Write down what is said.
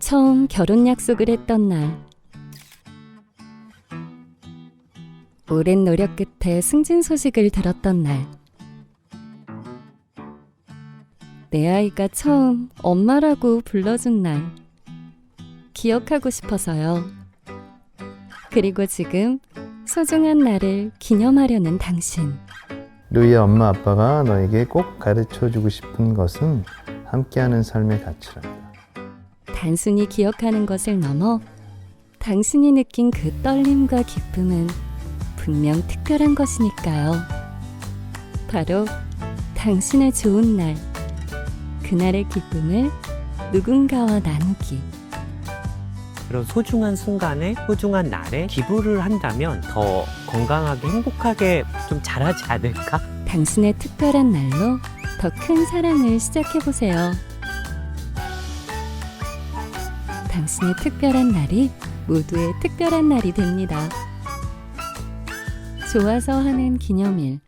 처음 결혼 약속을 했던 날. 오랜 노력 끝에 승진 소식을 들었던 날. 내 아이가 처음 엄마라고 불러준 날. 기억하고 싶어서요. 그리고 지금 소중한 날을 기념하려는 당신. 루이의 엄마 아빠가 너에게 꼭 가르쳐 주고 싶은 것은 함께하는 삶의 가치란다. 단순히 기억하는 것을 넘어 당신이 느낀 그 떨림과 기쁨은 분명 특별한 것이니까요. 바로 당신의 좋은 날, 그날의 기쁨을 누군가와 나누기. 그런 소중한 순간에 소중한 날에 기부를 한다면 더 건강하게 행복하게 좀 자라지 않을까? 당신의 특별한 날로 더 큰 사랑을 시작해보세요. 당신의 특별한 날이 모두의 특별한 날이 됩니다. 좋아서 하는 기념일